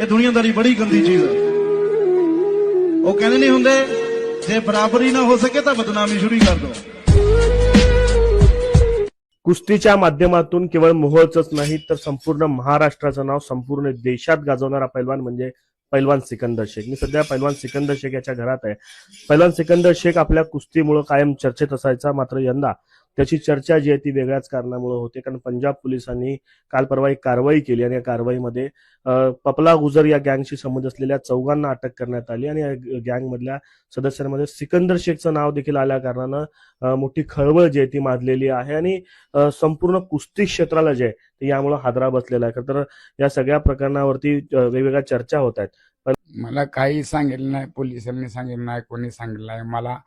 ਇਹ ਦੁਨੀਆਦਾਰੀ ਬੜੀ ਗੰਦੀ ਚੀਜ਼ ਹੈ ਉਹ ਕਹਿੰਦੇ ਨਹੀਂ ਹੁੰਦੇ ਜੇ ਬਰਾਬਰੀ ਨਾ ਹੋ ਸਕੇ ਤਾਂ ਬਦਨਾਮੀ ਸ਼ੁਰੂ ਕਰ ਦੋ कुस्तीच्या माध्यमातून केवळ मोहोळचंच नाही तर संपूर्ण महाराष्ट्राचं नाव संपूर्ण देशात गाजवणारा पैलवान म्हणजे पैलवान सिकंदर शेख मी सध्या पैलवान सिकंदर शेख याच्या घरात आहे पैलवान सिकंदर शेख आपल्या कुस्तीमुळे कायम चर्चेत असायचा मात्र यंदा त्याची चर्चा जी आहे ती वेगळ्याच कारणामुळे होते. कारण पंजाब पोलिसांनी काल परवा एक कारवाई केली आणि या कारवाईमध्ये पपला गुजर या गँगशी संबंध असलेल्या चौघांना अटक करण्यात आली आणि या गँगमधल्या सदस्यांमध्ये सिकंदर शेखचं नाव देखील आल्या कारणानं मोठी खळबळ जी आहे ती माजलेली आहे आणि संपूर्ण कुस्ती क्षेत्राला जे आहे ते यामुळे हादरा बसलेला आहे. तर या सगळ्या प्रकरणावरती वेगवेगळ्या चर्चा होत आहेत. मला काही सांगितलं नाही पोलिसांनी सांगितलं नाही कोणी सांगितलं नाही. मला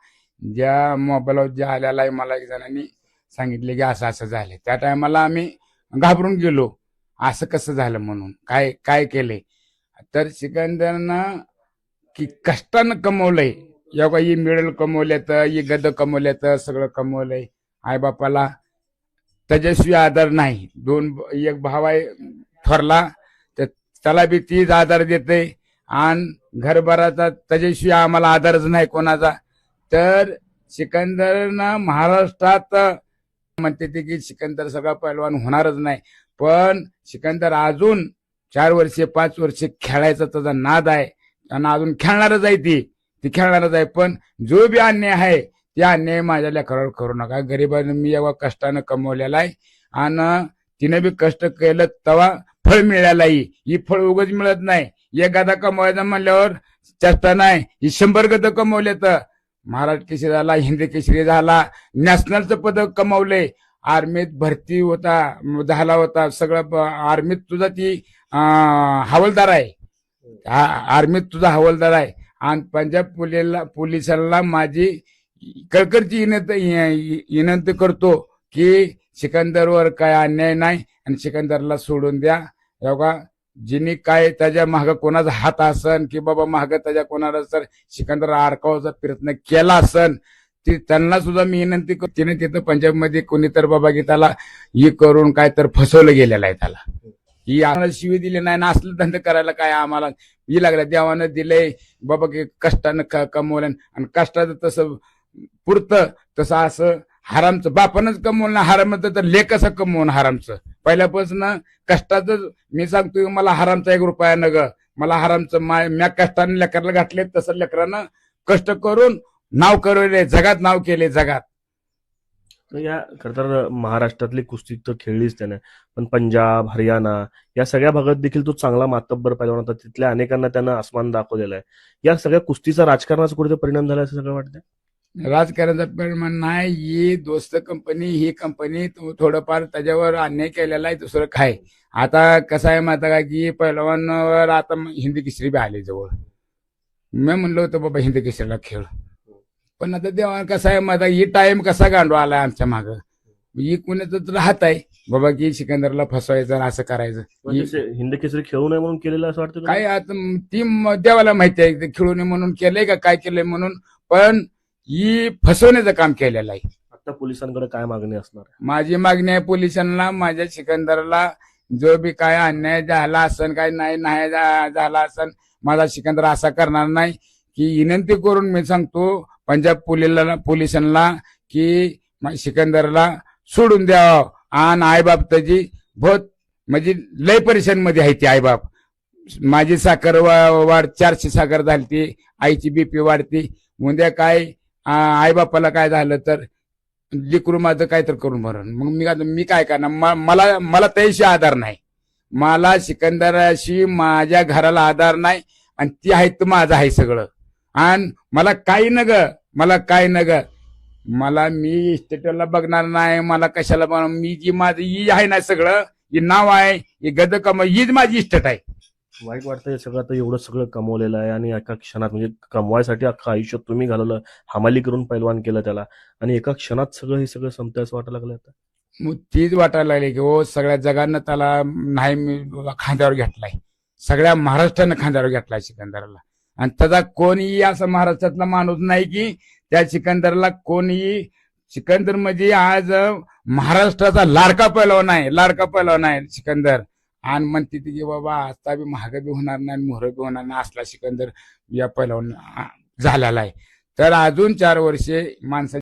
ज्या मोबाईलवर जे आलेला आहे मला एक जणांनी सांगितले की असं असं झालं त्या टायमाला आम्ही घाबरून गेलो. असं कसं झालं म्हणून? काय काय केले तर सिकंदरनं की कष्टानं कमवलंय. योगा ही कमवले कमवल्यात ही गद कमवल्यात सगळं कमवलंय. आईबापाला त्याच्याशिवाय आधार नाही. दोन एक भाव आहे थोरला तर त्याला बी तीच आधार देते आणि घरभराचा त्याच्याशिवाय आम्हाला आधारच नाही कोणाचा. तर सिकंदरनं महाराष्ट्रात म्हणते ते की सिकंदर सगळा पैलवान होणारच नाही. पण सिकंदर अजून चार वर्षे पाच वर्षे खेळायचा त्याचा नाद आहे. आणि अजून खेळणारच आहे ती. ती खेळणारच आहे. पण जो बी अन्याय आहे त्या अन्याय माझ्या लेकरावर करू नका. गरीबाने मी एवढा कष्टानं कमवलेला आहे. आणि तिने बी कष्ट केलं तेव्हा फळ मिळालाही. ही फळ उगच मिळत नाही. एक गादा कमवायचा म्हणल्यावर चेष्टा नाही. ही शंभर गद कमवले तर महाराष्ट्र केसरी झाला हिंदी केसरी झाला नॅशनलचं पदक कमावले. आर्मीत भरती होता झाला होता सगळं आर्मीत तुझा ती हवालदार आहे. आ- आर्मीत तुझा हवालदार आहे. आणि पंजाब पोलीला पोलिसांना माझी कळकळची विनंती विनंती करतो की सिकंदरवर काय अन्याय नाही आणि सिकंदरला सोडून द्या. एवढा जिने काय त्याच्या माग कोणाचा हात असन की बाबा माग त्याच्या कोणाला सर सिकंदर आडकावाचा प्रयत्न केला असन ती त्यांना सुद्धा मी विनंती करतो तिने तिथं पंजाबमध्ये कोणी तर बाबा की त्याला हे करून काय तर फसवलं गेलेलं आहे त्याला. ही आम्हाला शिवी दिली नाही ना असलं धंदा करायला काय आम्हाला? ही लागलं देवानं दिलंय बाबा की कष्टानं कमवलं आणि कष्टाचं तसं पुरतं तसं असं हरामचं बापानंच कमवलं हरामचं तर लेख कसं कमवून हरामचं. पहिल्यापासून कष्टाचं मी सांगतोय मला हरामचा एक रुपया न ग मला हरामचं माय म्या कष्टाने लेकराला घातले तसं लेकरानं कष्ट करून नाव करवले जगात नाव केले जगात. या खर तर महाराष्ट्रातली कुस्ती तर खेळलीच त्याने. पण पंजाब हरियाणा या सगळ्या भागात देखील तो चांगला मातब्बर पैलवान होता. तिथल्या अनेकांना त्यानं आसमान दाखवलेला आहे. या सगळ्या कुस्तीचा राजकारणाचा कुठे परिणाम झाला असं सगळं वाटतं राजकारणाचा परिणाम नाही ही दोस्त कंपनी ही कंपनी थोडंफार त्याच्यावर अन्याय केलेला आहे दुसरं काय? आता कसं आहे माहिती का की पहिलवानवर आता हिंदी केसरी बी आले जवळ. मी म्हणलो होतो बाबा हिंदी केसरीला खेळ. पण आता देवा कसं आहे माहिती ही टाइम कसा गांडवा आलाय आमच्या माग? ही कुणाचं तर हात आहे. बाबा की सिकंदरला फसवायचं असं करायचं. म्हणजे हिंद केसरी खेळू नये म्हणून केलेलं असं वाटतं काय आता ती देवाला माहिती आहे खेळू नये म्हणून केलंय का काय केलंय म्हणून? पण ही फसवण्याचं काम केलेलं आहे. आता पोलिसांकडे काय मागणी असणार? आहे? माझी मागणी आहे पोलिसांना माझ्या सिकंदरला जो बी काय अन्याय झाला असन काय नाही नाही झा- झाला असन माझा सिकंदर असा करणार नाही की विनंती करून मी सांगतो पंजाब पोलिसला पोलिसांना की मा- सिकंदरला सोडून द्यावं. आणि आईबाप त्याची बहुत म्हणजे लय परेशानमध्ये आहे ती आईबाप. माझी साखर वा- वाढ चारशे साखर झाली ती आईची बीपी वाढती. उद्या काय आईबापाला काय झालं तर लेकरू माझं काय तर करून भरण. मग मी काय मी काय करणार? मला मला त्याशी आधार नाही. मला सिकंदराशी माझ्या घराला आधार नाही आणि ती आहे तर माझं आहे सगळं. आणि मला काही न ग मला काय न ग मला मी इस्टेटला बघणार नाही मला कशाला बघणार? मी जी माझं ही आहे ना सगळं ही नाव आहे ही गद कम हीच माझी इस्टेट आहे. वाईट वाटतं हे सगळं आता एवढं सगळं कमवलेलं आहे आणि एका क्षणात म्हणजे कमवायसाठी अख्खं आयुष्य तुम्ही घालवलं हमाली करून पैलवान केलं त्याला आणि एका क्षणात सगळं हे सगळं संपतं असं वाटायला लागलं आता. मग तीच वाटायला लागली की हो सगळ्या जगानं त्याला नाही मी खांद्यावर घेतलाय. सगळ्या महाराष्ट्रानं खांद्यावर घेतलाय सिकंदरला. आणि त्याचा कोणीही असा महाराष्ट्रातला माणूस नाही की त्या सिकंदरला कोणीही सिकंदर म्हणजे आज महाराष्ट्राचा लाडका पैलवान आहे लाडका पैलवान आहे सिकंदर. आणि म्हणते ती की बाबा आता बी महाग बी होणार नाही मोहर बी होणार नाही असला सिकंदर या पहिला झालेला आहे. तर अजून चार वर्षे माणसाची